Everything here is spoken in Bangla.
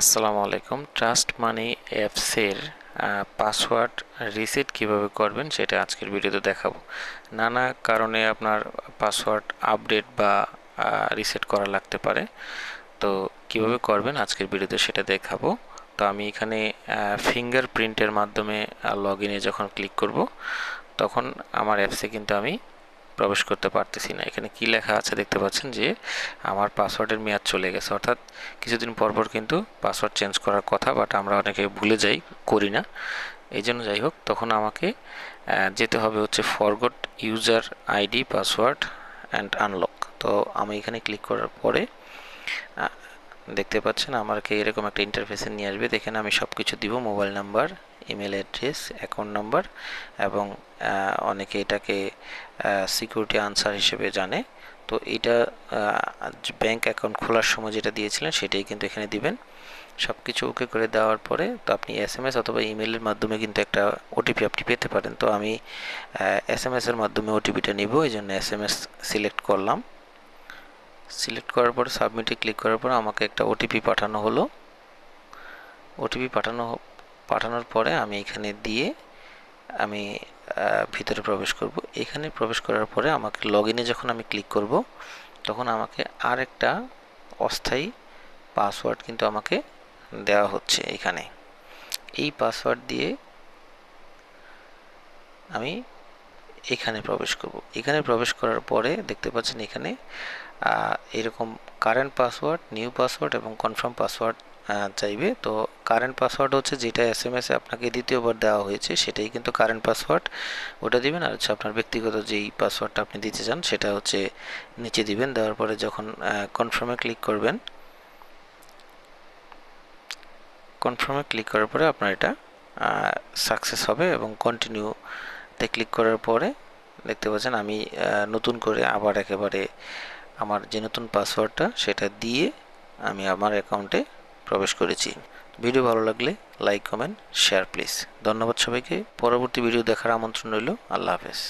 আসসালামু আলাইকুম। ট্রাস্ট মানি অ্যাপসের পাসওয়ার্ড রিসেট কীভাবে করবেন সেটা আজকের ভিডিওতে দেখাবো। নানা কারণে আপনার পাসওয়ার্ড আপডেট বা রিসেট করা লাগতে পারে। তো কীভাবে করবেন আজকের ভিডিওতে সেটা দেখাবো। তো আমি এখানে ফিঙ্গার প্রিন্টের মাধ্যমে লগ ইনে যখন ক্লিক করব, তখন আমার অ্যাপসে কিন্তু আমি প্রবেশ করতে পারতেছি না। এখানে কি লেখা আছে দেখতে পাচ্ছেন যে, আমার পাসওয়ার্ডের মেয়াদ চলে গেছে। অর্থাৎ কিছুদিন পর পর কিন্তু পাসওয়ার্ড চেঞ্জ করার কথা, বাট আমরা অনেকে ভুলে যাই, করি না। এই জন্য যাই হোক, তখন আমাকে যেতে হবে হচ্ছে forgot user ID password and unlock তো আমি এখানে ক্লিক করার পরে দেখতে পাচ্ছেন, আমাকে এরকম একটা ইন্টারফেসে নিয়ে আসবে। দেখেন, আমি সব কিছু দিব mobile number email address account number এবং অনেকে এটাকে সিকিউরিটি আনসার হিসেবে জানে। তো এটা ব্যাংক অ্যাকাউন্ট খোলার সময় যেটা দিয়েছিলেন, সেটাই কিন্তু এখানে দিবেন। সব কিছু ওকে করে দেওয়ার পরে তো আপনি এস এম এস অথবা ইমেলের মাধ্যমে কিন্তু একটা ওটিপি আপনি পেতে পারেন। তো আমি এস এম এসের মাধ্যমে ওটিপিটা নিব এই জন্য এস এম এস সিলেক্ট করলাম। সিলেক্ট করার পরে সাবমিটে ক্লিক করার পর আমাকে একটা ওটিপি পাঠানো হলো। ওটিপি পাঠানো পাঠানোর পরে আমি এখানে দিয়ে আমি ভিতরে প্রবেশ করব। এখানে প্রবেশ করার পরে আমাকে লগ যখন আমি ক্লিক করব, তখন আমাকে আর একটা অস্থায়ী পাসওয়ার্ড কিন্তু আমাকে দেওয়া হচ্ছে এখানে। এই পাসওয়ার্ড দিয়ে আমি এখানে প্রবেশ করব। এখানে প্রবেশ করার পরে দেখতে পাচ্ছেন এখানে এরকম কারেন্ট পাসওয়ার্ড নিউ পাসওয়ার্ড এবং কনফার্ম পাসওয়ার্ড চাইবে। তো কারেন্ট পাসওয়ার্ড হচ্ছে যেটা এস এম এসে আপনাকে দ্বিতীয়বার দেওয়া হয়েছে, সেটাই কিন্তু কারেন্ট পাসওয়ার্ড ওটা দিবেন আর হচ্ছে আপনার ব্যক্তিগত যেই পাসওয়ার্ডটা আপনি দিতে চান, সেটা হচ্ছে নিচে দিবেন। দেওয়ার পরে যখন কনফার্মে ক্লিক করবেন কনফার্মে ক্লিক করার পরে আপনার এটা সাকসেস হবে এবং কন্টিনিউতে ক্লিক করার পরে দেখতে পাচ্ছেন আমি নতুন করে আবার একেবারে আমার যে নতুন পাসওয়ার্ডটা সেটা দিয়ে আমি আমার অ্যাকাউন্টে প্রবেশ করেছি। ভিডিও ভালো লাগলে লাইক কমেন্ট শেয়ার প্লিজ ধন্যবাদ সবাইকে। পরবর্তী ভিডিও দেখার আমন্ত্রণ রইল। আল্লাহ হাফেজ।